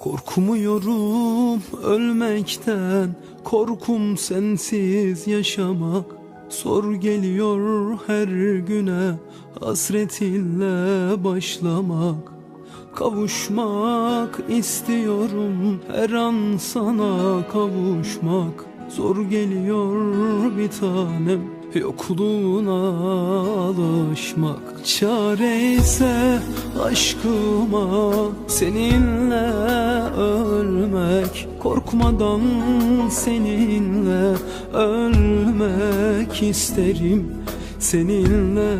Korkmuyorum ölmekten Korkum sensiz yaşamak. Zor geliyor her güne Hasretinle başlamak. Kavuşmak istiyorum her an sana kavuşmak. Zor geliyor bir tanem yokluğuna alışmak Çare ise aşkıma seninle ölmek Korkmadan seninle ölmek isterim Seninle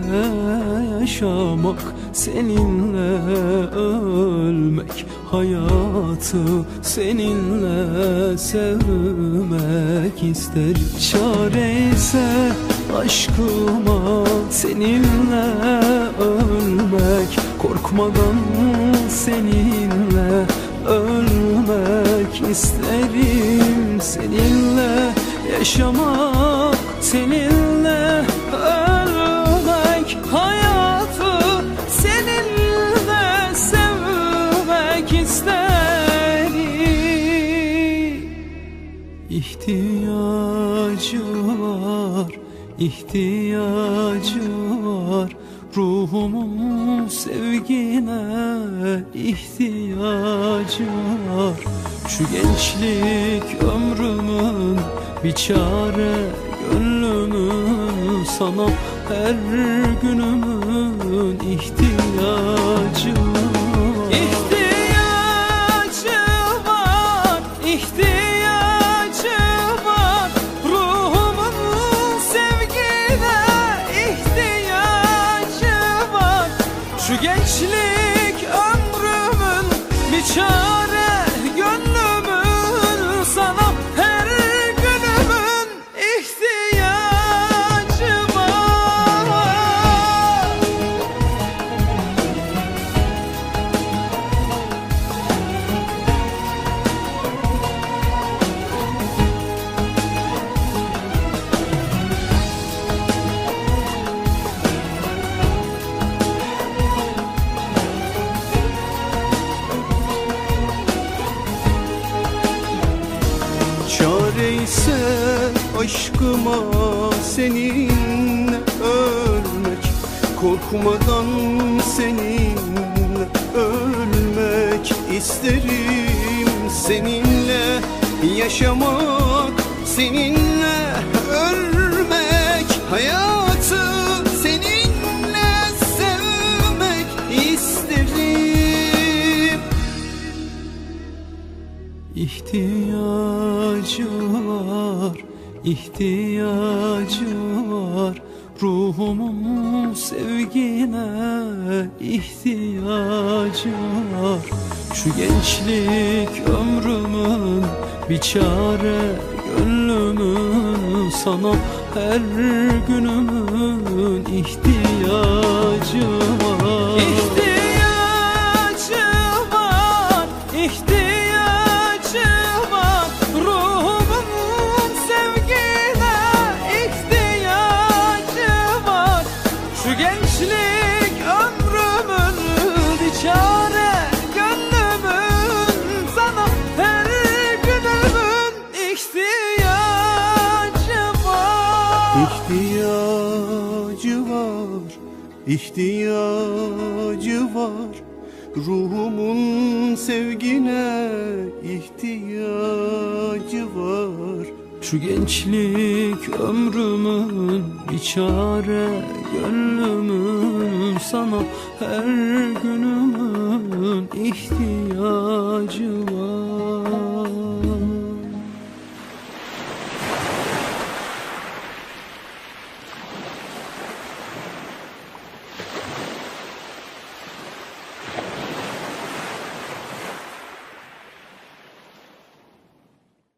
yaşamak, seninle ölmek Hayatı seninle sevmek isterim Çare ise aşkıma seninle ölmek. Korkmadan seninle ölmek isterim. Seninle yaşamak, seninle İhtiyacı var, ihtiyacı var. Ruhumun sevgine ihtiyacı var. Şu gençlik ömrümün bir çare Gönlümün sana her günümün ihtiyacı var Şu gençlik Çare ise aşkıma seninle ölmek. Korkmadan seninle ölmek isterim. Seninle yaşamak, seninle ölmek. Hayatı İhtiyacı var, ihtiyacı var. Ruhumun sevgine ihtiyacı var. Şu gençlik ömrümün bir çare Gönlümün sana her günümün ihtiyacı var. İhtiyacı ihtiyacı var. Ruhumun sevgine ihtiyacı var. Şu gençlik ömrümün bir çare Gönlümün sana her günümün ihtiyacı